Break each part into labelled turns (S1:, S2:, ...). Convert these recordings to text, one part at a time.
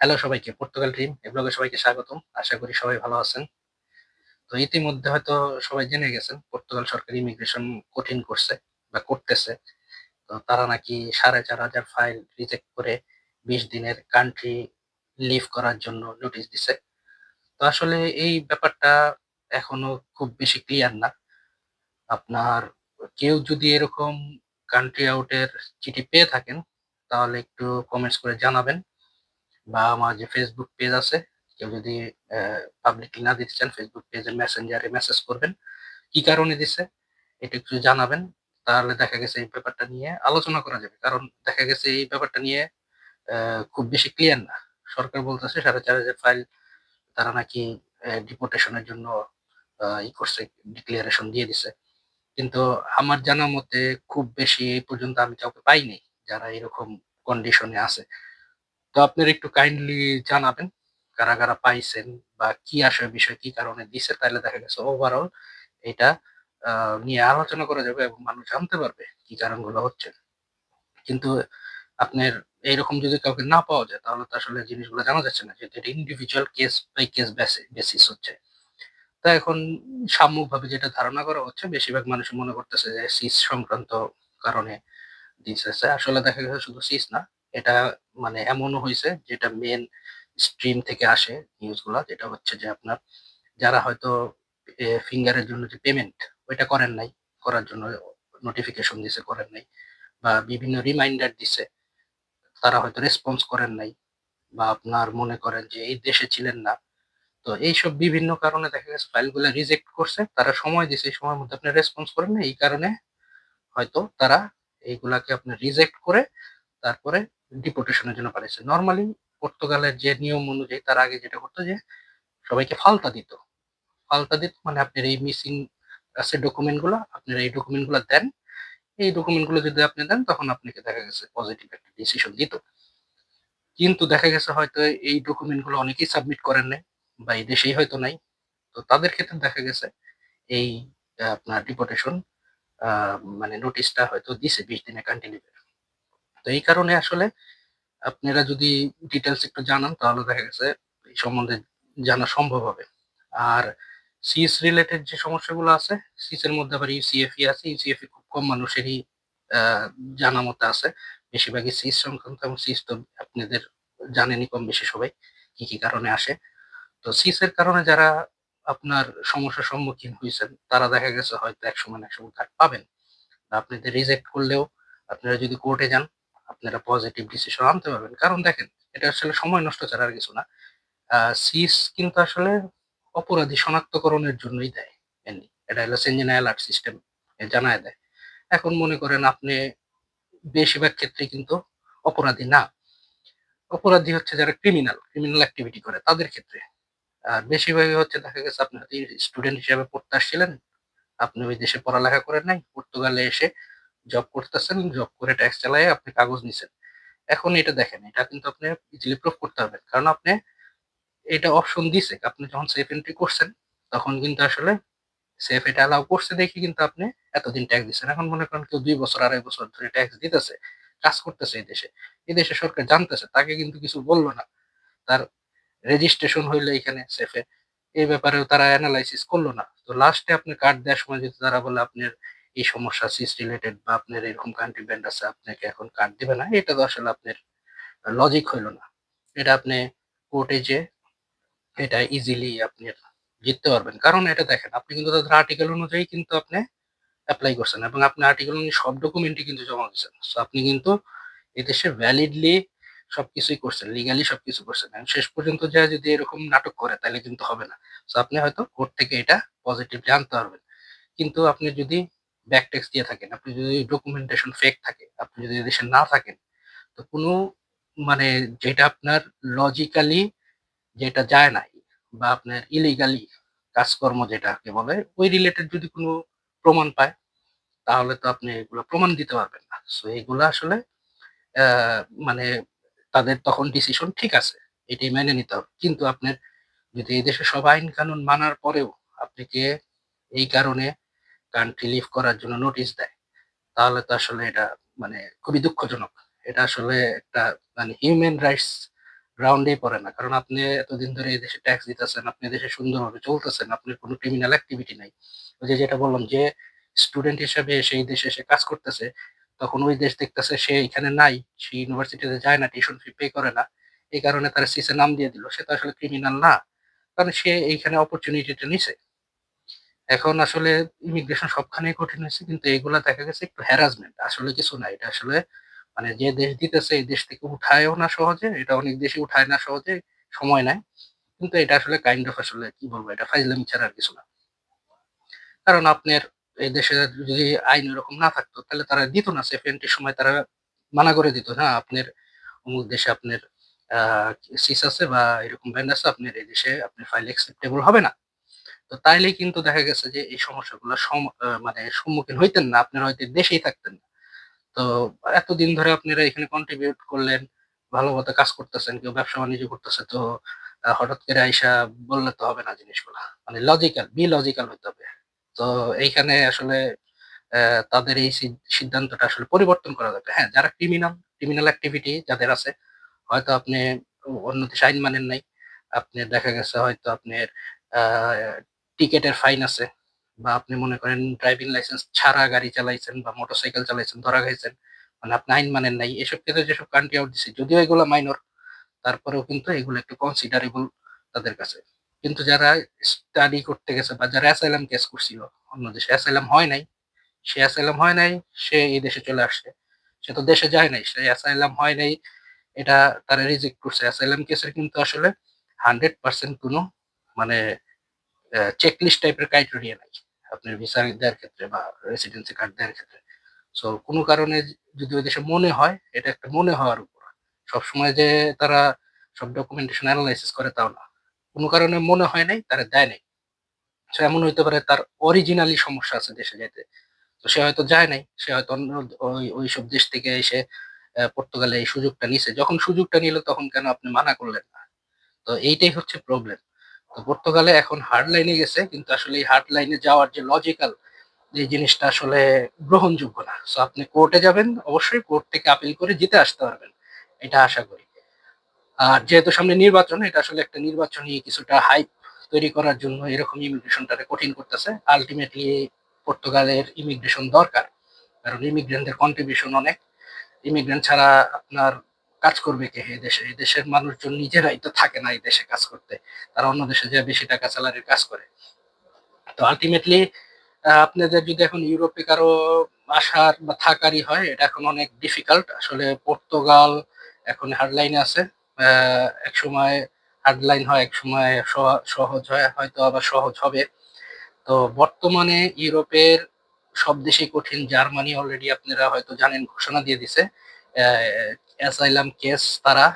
S1: Hello সবাইকে Portugal team এ ব্লগে সবাইকে স্বাগতম। আশা করি সবাই ভালো আছেন। তো ইতিমধ্যে হয়তো সবাই জেনে গেছেন পর্তুগাল সরকার ইমিগ্রেশন কঠিন করছে বা করতেছে। তো তারা নাকি সাড়ে চার হাজার ফাইল রিজেক্ট করে বিশ দিনের কান্ট্রি লিভ করার জন্য নোটিশ দিছে। তো আসলে এই ব্যাপারটা এখনও খুব বেশি ক্লিয়ার না। আপনার কেউ যদি এরকম কান্ট্রি আউটের চিঠি পেয়ে থাকেন, তাহলে একটু কমেন্টস করে জানাবেন। বা আমার যে ফেসবুক পেজ আছে, কেউ যদি পাবলিকলি না দিতে চান ফেসবুক পেজের মেসেঞ্জারে মেসেজ করবেন। কি কারণে দিছে, এটা একটু জানাবেন। তাহলে দেখা গেছে এই ব্যাপারটা নিয়ে আলোচনা করা যাবে। কারণ দেখা গেছে এই ব্যাপারটা নিয়ে খুব বেশি ক্লিয়ার না। সরকার বলতেছে সাড়ে চার হাজার ফাইল তারা নাকি ডিপোর্টেশনের জন্য ই করছে ডিক্লারেশন দিয়ে দিছে। কিন্তু আমার জানা মতে খুব বেশি এই পর্যন্ত আমি কাউকে পাইনি, যারা এরকম কন্ডিশনে আছে। তো আপনারা একটু কাইন্ডলি জানাবেন, কারা কারা পাইছেন বা কি আসে বিষয়, কি কারণে দিছে, তাহলে দেখা গেছে ওভারঅল এটা নিয়ে আলোচনা করা যাবে এবং মানুষ জানতে পারবে কি কারণগুলো হচ্ছে। কিন্তু আপনার এইরকম যদি কাউকে না পাওয়া যায়, তাহলে তো আসলে জিনিসগুলো জানা যাচ্ছে না, যেহেতু এটা individual case by case basis হচ্ছে। তা এখন সাময়িকভাবে যেটা ধারণা করা হচ্ছে, বেশিরভাগ মানুষ মনে করতেছে যে সিস সংক্রান্ত কারণে দিতেছে আসলে দেখা গেছে শুধু সিস না এটা মানে এমনও হয়েছে যেটা মেন স্ট্রিম থেকে আসে নিউজগুলা যেটা হচ্ছে যে আপনার যারা হয়তো ফিঙ্গারের জন্য যে পেমেন্ট ওইটা করেন নাই, করার জন্য নোটিফিকেশন দিছে, করেন নাই, বা বিভিন্ন রিমাইন্ডার দিছে, তারা হয়তো রেসপন্স করেন নাই, বা আপনার মনে করেন যে এই দেশে ছিলেন না, তো এইসব বিভিন্ন কারণে দেখা গেছে ফাইলগুলো রিজেক্ট করছে, তারা সময় দিছে, এই সময়ের মধ্যে আপনি রেসপন্স করেন না এই কারণে হয়তো তারা এইগুলাকে আপনি রিজেক্ট করে তারপরে ডিপোর্টেশনের জন্য পাঠিয়েছে নর্মালি পর্তুগালের যে নিয়ম অনুযায়ী তার আগে যেটা করতো যে, সবাইকে ফালতা দিত। ফালতা দিত মানে আপনার এই মিসিং আছে ডকুমেন্টগুলো আপনার এই ডকুমেন্টগুলো দেন। এই ডকুমেন্টগুলো যদি আপনি দেন, তখন আপনাকে দেখা গেছে পজিটিভ একটা ডিসিশন দিত। কিন্তু দেখা গেছে হয়তো এই ডকুমেন্টগুলো অনেকেই সাবমিট করেন নাই বা এই দেশেই হয়তো নাই। তো তাদের ক্ষেত্রে দেখা গেছে এই আপনার ডিপোর্টেশন মানে নোটিশটা হয়তো দিছে, বিশ দিনে কন্টিনিউ তো এই কারণে আসলে আপনারা যদি ডিটেলস একটু জানান, তাহলে দেখা গেছে এই সম্বন্ধে জানা সম্ভব হবে। আর সিএস রিলেটেড যে সমস্যাগুলো আছে সিএস এর মধ্যে আবার ইউসিএফই আছে। ইউসিএফই খুব কম মানুষেরই জানা মতো আছে। বেশিরভাগই সিএস সংক্রান্ত এবং সিএস তো আপনাদের জানেনই কম বেশি সবাই কি কি কারণে আসে। তো সিএস এর কারণে যারা আপনার সমস্যার সম্মুখীন হয়েছেন, তারা দেখা গেছে হয়তো এক সময় এক সময় কার্ড পাবেন। আপনাদের রিজেক্ট করলেও আপনারা যদি কোর্টে যান আপনারা পজিটিভ ডিসিশন আনতে পারবেন। কারণ দেখেন, এটা আসলে সময় নষ্ট ছাড়া আর কিছু না। সিস কিন্তু আসলে অপরাধী শনাক্তকরণের জন্যই দেয় mainly। এটা হলো সেঞ্জিনা অ্যালার্ট সিস্টেম জানায় দেয়। এখন মনে করেন আপনি বেশিরভাগ ক্ষেত্রে কিন্তু অপরাধী না। অপরাধী হচ্ছে যারা ক্রিমিনাল ক্রিমিনাল অ্যাক্টিভিটি করে তাদের ক্ষেত্রে। আর বেশিরভাগই হচ্ছে দেখা গেছে আপনি স্টুডেন্ট হিসেবে পড়তে আসছিলেন, আপনি ওই দেশে পড়ালেখা করেন নাই, পর্তুগালে এসে জব করতেছেন জব করে ট্যাক্স চালায় আপনি কাগজ নিছেন। এখন এটা দেখেন, এটা কিন্তু আপনি ইজিলি প্রুভ করতে পারবেন। কারণ আপনি এটা অপশন দিছে। আপনি যখন সেফ এন্ট্রি করছেন, তখন কিন্তু আসলে সেফ এটা অ্যালাউ করছে দেখে কিন্তু আপনি এতদিন ট্যাক্স দিচ্ছেন এখন মনে করেন কেউ দুই বছর, আড়াই বছর ধরে ট্যাক্স দিতেছে, কাজ করতেছে এই দেশে। এই দেশে সরকার জানতেছে, তাকে কিন্তু কিছু বলল না। তার রেজিস্ট্রেশন হইল এখানে সেফে এই ব্যাপারেও তারা অ্যানালাইসিস করল না। তো লাস্টে আপনি কার্ড দেওয়ার সময় যদি তারা বলে আপনার এই সমস্যা সিস রিলেটেড বা আপনার এরকম কান্ট্রি ব্যান্ড আছে, আপনাকে এখন কার্ড দিবে না। এটা তো আসলে আপনার লজিক হইল না। এটা আপনি কোর্টে যে এটা ইজিলি আপনি জিততে পারবেন। কারণ এটা দেখেন, আপনি কিন্তু তাদের আর্টিকেল অনুযায়ী কিন্তু আপনি অ্যাপ্লাই করছেন এবং আপনি আর্টিকেল অনুযায়ী সব ডকুমেন্টই কিন্তু জমা দিচ্ছেন। সো আপনি কিন্তু এদেশে ভ্যালিডলি সবকিছুই করছেন লিগালি সব সবকিছু করছেন। এবং শেষ পর্যন্ত যা যদি এরকম নাটক করে, তাহলে কিন্তু হবে না। সো আপনি হয়তো কোর্ট থেকে এটা পজিটিভলি আনতে পারবেন। কিন্তু আপনি যদি ব্যাক দিয়ে থাকেন। আপনি যদি ডকুমেন্টেশন ফেক থাকে, আপনি যদি এদেশে না থাকেন, তো কোনো মানে যেটা আপনার লজিক্যালি যেটা যায় নাই বা আপনার ইলিগালি কাজকর্ম যেটাকে বলে, ওই রিলেটেড যদি কোনো প্রমাণ পায়, তাহলে তো আপনি এগুলো প্রমাণ দিতে পারবেন না। সো এগুলো আসলে মানে তাদের তখন ডিসিশন ঠিক আছে, এটাই মেনে নিতে হবে। কিন্তু আপনার যদি এই দেশে সব আইন কানুন মানার পরেও আপনাকে এই কারণে কান্ট্রি লিভ করার জন্য নোটিশ দেয়। তাহলে তো আসলে এটা মানে খুবই দুঃখজনক। এটা আসলে একটা মানে হিউম্যান রাইটস গ্রাউন্ডেই পড়ে না। কারণ আপনি এতদিন ধরে এই দেশে ট্যাক্স দিতেছেন, আপনি দেশে সুন্দরভাবে চলতেছেন, আপনার কোনো ক্রিমিনাল অ্যাক্টিভিটি নাই। ওই যে যেটা বললাম যে স্টুডেন্ট হিসেবে সেই দেশে এসে কাজ করতেছে, তখন ওই দেশ দেখতেছে সে এখানে নাই, সে ইউনিভার্সিটিতে যায় না টিউশন ফি পে করে না। এই কারণে তার সিসে নাম দিয়ে দিল। সে তো আসলে ক্রিমিনাল না। কারণ সে এইখানে অপরচুনিটিটা নিছে। এখন আসলে ইমিগ্রেশন সবখানেই কঠিন হয়েছে, কিন্তু এগুলা দেখা গেছে একটু হ্যারাসমেন্ট আসলে কিছু না, এটা আসলে মানে যে দেশ দিতেছে এই দেশ থেকে উঠায়ও না সহজে, এটা অনেক দেশে উঠায় না সহজে, সময় নেয় কিন্তু এটা আসলে কাইন্ড অফ আসলে কি বলব, এটা ফাইজলামি ছাড়া আর কিছু না। কারণ আপনার এই দেশে যদি আইন এরকম না থাকতো, তাহলে তারা দিত না সেফেন্টির সময় তারা মানা করে দিত। না আপনার অমুক দেশে আপনার সিস আছে বা এরকম ব্যান্ড আছে, আপনার এই দেশে আপনার ফাইল অ্যাকসেপ্টেবল হবে না। তো তাইলেই কিন্তু দেখা গেছে যে এই সমস্যাগুলো মানে সম্মুখীন হইতেন না, আপনারা হয়তো দেশেই থাকতেন তো এতদিন ধরে আপনারা এখানে কন্ট্রিবিউট করলেন, ভালো মতো কাজ করতেছেন, কেউ ব্যবসা বাণিজ্য করতেছে, তো হঠাৎ করে আইসা বললে তো হবে না জিনিসগুলা। মানে লজিক্যাল বি লজিক্যাল হইতে হবে। তো এইখানে আসলে তাদের এই সিদ্ধান্তটা আসলে পরিবর্তন করা যাবে। হ্যাঁ যারা ক্রিমিনাল ক্রিমিনাল অ্যাক্টিভিটি যাদের আছে, হয়তো আপনি অন্য দেশে আইন মানেন নাই। আপনি দেখা গেছে হয়তো আপনার টিকেটের ফাইন আছে বা আপনি মনে করেন ড্রাইভিং লাইসেন্স ছাড়া গাড়ি চালাইছেন বা মোটরসাইকেল চালাইছেন, ধরা খাইছেন মানে আপনি আইন মানেন নাই, এসব ক্ষেত্রে যেসব কান্ট্রি আউট দিচ্ছে যদিও এগুলো মাইনর তারপরেও কিন্তু এগুলো একটু কনসিডারেবল তাদের কাছে। কিন্তু যারা স্টাডি করতে গেছে বা যারা অ্যাসাইলাম কেস করছিল, অন্য দেশে অ্যাসাইলাম হয় নাই, সে অ্যাসাইলাম হয় নাই, সে এই দেশে চলে আসছে, সে তো দেশে যায় নাই, সে অ্যাসাইলাম হয় নাই, এটা তারা রিজেক্ট করছে। অ্যাসাইলাম কেসের কিন্তু আসলে হান্ড্রেড পার্সেন্ট কোনো মানে চেকলিস্ট টাইপের ক্রাইটেরিয়া নাই। আপনার ভিসা দেওয়ার ক্ষেত্রে বা রেসিডেন্সি কার্ড দেওয়ার ক্ষেত্রে। সো কোনো কারণে যদি ওই দেশে মনে হয়, এটা একটা মনে হওয়ার উপর। সবসময় যে তারা সব ডকুমেন্টেশন অ্যানালাইসিস করে তাও না। কোনো কারণে মনে হয় নাই, তারা দেয় নাই। সে এমন হইতে পারে তার অরিজিনালি সমস্যা আছে দেশে যেতে তো সে হয়তো যায় নাই, সে হয়তো অন্য ওই ওই সব দেশ থেকে এসে পর্তুগালে এই সুযোগটা নিছে। যখন সুযোগটা নিল, তখন কেন আপনি মানা করলেন না? তো এইটাই হচ্ছে প্রবলেম তো পর্তুগালে এখন হার্ড লাইনে গেছে, কিন্তু আসলে এই হার্ড লাইনে যাওয়ার যে লজিক্যাল যে জিনিসটা আসলে গ্রহণযোগ্য না। সো আপনি কোর্টে যাবেন, অবশ্যই কোর্ট থেকে আপিল করে জিতে আসতে পারবেন, এটা আশা করি। আর যেহেতু সামনে নির্বাচন, এটা আসলে একটা নির্বাচনী কিছুটা হাইপ তৈরি করার জন্য এরকম ইমিগ্রেশনটাকে কঠিন করতেছে। আলটিমেটলি পর্তুগালের ইমিগ্রেশন দরকার, কারণ ইমিগ্রেন্টদের কন্ট্রিবিউশন অনেক। ইমিগ্রেন্ট ছাড়া আপনার কাজ করবে কে এই দেশে? এই দেশের মানুষজন নিজেরাই তো থাকে না এই দেশে কাজ করতে। তারা অন্য দেশে যে বেশি টাকা স্যালারির কাজ করে। তো আলটিমেটলি আপনাদের যদি এখন ইউরোপে কারও আসার বা থাকারই হয়, এটা এখন অনেক ডিফিকাল্ট আসলে পর্তুগাল এখন হার্ডলাইনে আছে। এক সময় হার্ডলাইন হয় এক সময় সহজ হয়, হয়তো আবার সহজ হবে। তো বর্তমানে ইউরোপের সব দেশেই কঠিন। জার্মানি অলরেডি আপনারা হয়তো জানেন, ঘোষণা দিয়ে দিছে। অ্যাসাইলাম কেস তারা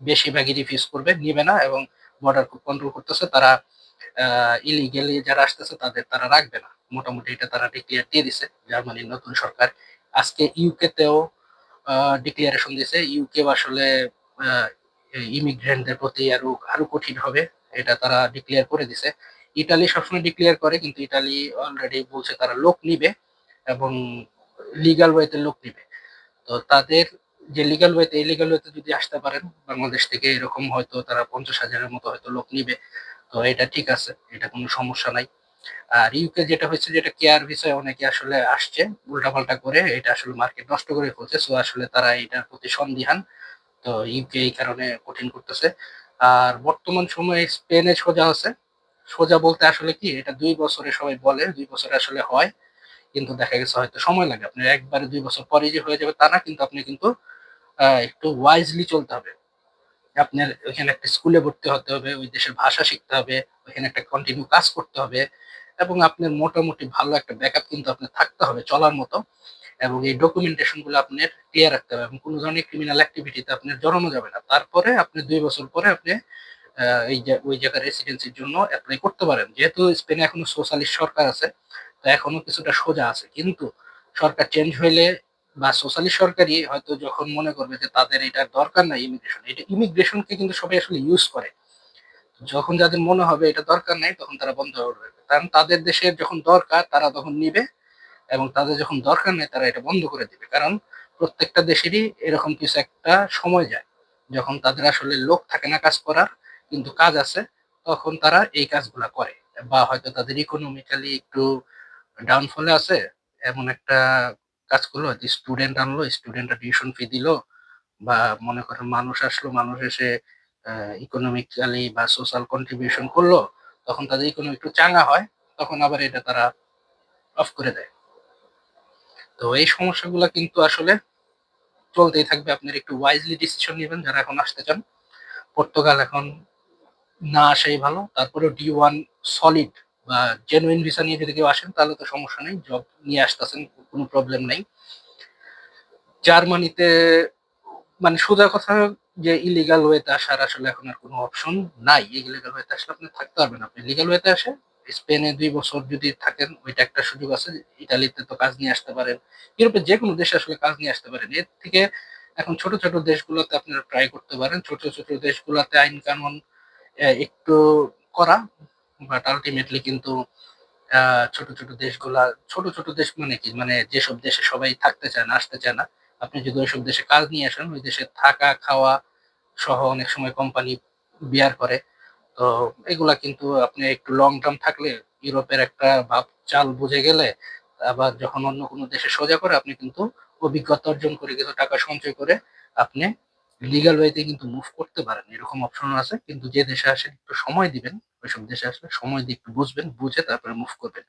S1: বেশিরভাগই রিফিউজ করবে, নিবে না এবং বর্ডার কন্ট্রোল করতেছে। তারা ইলিগেলি যারা আসতেছে তাদের তারা রাখবে না। মোটামুটি এটা তারা ডিক্লিয়ার দিয়ে দিছে। জার্মানির নতুন সরকার আজকে ইউকেতেও ডিক্লিয়ারেশন দিছে। ইউকে আসলে ইমিগ্রেন্টদের প্রতি আরও আরও কঠিন হবে। এটা তারা ডিক্লিয়ার করে দিছে। ইটালি সবসময় ডিক্লিয়ার করে, কিন্তু ইটালি অলরেডি বলছে তারা লোক নিবে এবং লিগাল ওয়েতে লোক নিবে। তো তাদের যে লিগাল ওয়েতে ইলিগাল ওয়েতে যদি আসতে পারেন, বাংলাদেশ থেকে এরকম হয়তো তারা পঞ্চাশ হাজারের মতো হয়তো লোক নিবে। তো এটা ঠিক আছে, এটা কোনো সমস্যা নাই। আর ইউকে যেটা হয়েছে, যেটা কেয়ার বিষয়ে অনেকে আসলে আসছে, উল্টাপাল্টা করে, এটা আসলে মার্কেট নষ্ট করে ফেলছে। সো আসলে তারা এটার প্রতি সন্দিহান। তো ইউকে এই কারণে কঠিন করতেছে। আর বর্তমান সময়ে স্পেনে সোজা আছে। সোজা বলতে আসলে কি, এটা দুই বছরে সবাই বলে, দুই বছরে আসলে হয়। কিন্তু দেখা গেছে হয়তো সময় লাগে। আপনার একবারে দুই বছর পরে যে হয়ে যাবে তা না, কিন্তু আপনি কিন্তু একটু ওয়াইজলি চলতে হবে। আপনার ওইখানে একটা স্কুলে ভর্তি হতে হবে, ওই দেশের ভাষা শিখতে হবে, ওইখানে একটা কন্টিনিউ কাজ করতে হবে এবং আপনার মোটামুটি ভালো একটা ব্যাকআপ কিন্তু আপনার থাকতে হবে চলার মতো এবং এই ডকুমেন্টেশনগুলো আপনার ক্লিয়ার রাখতে হবে এবং কোনো ধরনের ক্রিমিনাল অ্যাক্টিভিটিতে আপনার জড়ানো যাবে না। তারপরে আপনি দুই বছর পরে আপনি এই ওই জায়গার রেসিডেন্সির জন্য অ্যাপ্লাই করতে পারেন। যেহেতু স্পেনে এখনও সোশ্যালিস্ট সরকার আছে এখনও কিছুটা সোজা আছে। কিন্তু সরকার চেঞ্জ হইলে বা সোশ্যালিস্ট সরকারই হয়তো যখন মনে করবে যে তাদের এটার দরকার নাই ইমিগ্রেশন এটা ইমিগ্রেশনকে কিন্তু সবাই আসলে ইউজ করে। যখন যাদের মনে হবে এটা দরকার নাই, তখন তারা বন্ধ করবে কারণ তাদের দেশের যখন দরকার, তারা তখন নিবে এবং তাদের যখন দরকার নেই, তারা এটা বন্ধ করে দিবে। কারণ প্রত্যেকটা দেশেরই এরকম কিছু একটা সময় যায়। যখন তাদের আসলে লোক থাকে না কাজ করার, কিন্তু কাজ আছে, তখন তারা এই কাজগুলা করে। বা হয়তো তাদের ইকোনমিক্যালি একটু ডাউনফলে আছে, এমন একটা কাজ করল যে স্টুডেন্ট আনলো স্টুডেন্টরা টিউশন ফি দিল, বা মনে করেন মানুষ আসলো, মানুষ এসে ইকোনমিক্যালি বা সোশ্যাল কন্ট্রিবিউশন করল, তখন তাদের ইকোনমি একটু চাঙ্গা হয়, তখন আবার এটা তারা অফ করে দেয়। তো এই সমস্যাগুলো কিন্তু আসলে চলতেই থাকবে, আপনার একটু ওয়াইজলি ডিসিশন নেবেন যারা এখন আসতে চান। পর্তুগাল এখন না আসাই ভালো তারপরে D one solid genuine visa নিয়ে যদি কেউ আসেন, তাহলে তো সমস্যা নেই। জব নিয়ে আসতেছেন, কোনো প্রবলেম নেই। জার্মানিতে মানে সোজা কথা যে ইলিগাল ওয়েতে আসার আসলে এখন আর কোনো অপশন নাই। ইলিগাল ওয়েতে আসলে আপনি থাকতে পারবেন। আপনি লিগাল ওয়েতে আসে স্পেনে দুই বছর যদি থাকেন, ওইটা একটা সুযোগ আছে। ইটালিতে তো কাজ নিয়ে আসতে পারেন। ইউরোপের যে কোনো দেশে আসলে কাজ নিয়ে আসতে পারেন। এর থেকে এখন ছোট ছোট দেশগুলোতে আপনারা ট্রাই করতে পারেন। ছোট ছোট দেশগুলোতে আইন কানুন একটু করা। বাট আলটিমেটলি কিন্তু ছোট ছোট দেশগুলা, ছোট ছোট দেশ মানে কি? মানে যেসব দেশে সবাই থাকতে চায় না, আসতে চায় না, আপনি যদি ওইসব দেশে কাজ নিয়ে আসেন, ওই দেশে থাকা, খাওয়া সহ অনেক সময় কোম্পানি বিয়ার করে। তো এগুলা কিন্তু আপনি একটু লং টার্ম থাকলে ইউরোপের একটা ভাব চাল বুঝে গেলে, আবার যখন অন্য কোনো দেশে সোজা করে, আপনি কিন্তু অভিজ্ঞতা অর্জন করে কিছু টাকা সঞ্চয় করে আপনি লিগাল ওয়েতে কিন্তু মুভ করতে পারেন। এরকম অপশন আছে, কিন্তু যে দেশে আসেন একটু সময় দিবেন ওইসব দেশে আসলে সময় দিয়ে একটু বুঝবেন, বুঝে তারপরে মুভ করবেন।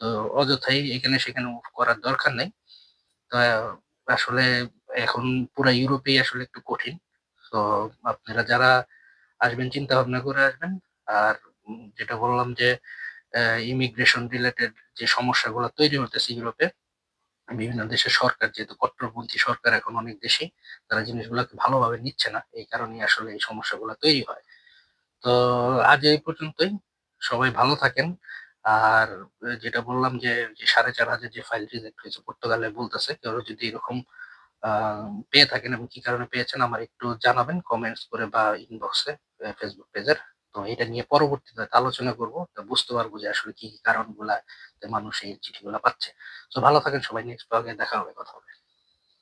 S1: তো অযথাই এখানে সেখানে মুভ করার দরকার নেই। তো আসলে এখন পুরো ইউরোপেই আসলে একটু কঠিন। তো আপনারা যারা আসবেন চিন্তা ভাবনা করে আসবেন। আর যেটা বললাম যে ইমিগ্রেশন রিলেটেড যে সমস্যাগুলো তৈরি হতেছে ইউরোপে, বিভিন্ন দেশের সরকার যেহেতু কট্টরপন্থী সরকার এখন অনেক দেশে তারা জিনিসগুলোকে ভালোভাবে নিচ্ছে না। এই কারণে আসলে এই সমস্যাগুলো তৈরি হয়। তো আজ এই পর্যন্তই। সবাই ভালো থাকেন। আর যেটা বললাম যে সাড়ে চার হাজার যে ফাইল রিজেক্ট হয়েছে, পর্তুগালে বলতেছে, কেউ যদি এরকম পেয়ে থাকেন এবং কি কারণে পেয়েছেন আমার একটু জানাবেন কমেন্টস করে বা ইনবক্সে ফেসবুক পেজের। তো এটা নিয়ে পরবর্তীতে আলোচনা করব। বুঝতে পারব যে আসলে কি কি কারণগুলা মানুষ এই চিঠিগুলো পাচ্ছে। তো ভালো থাকেন সবাই। নেক্সট ব্লগে দেখা হবে, কথা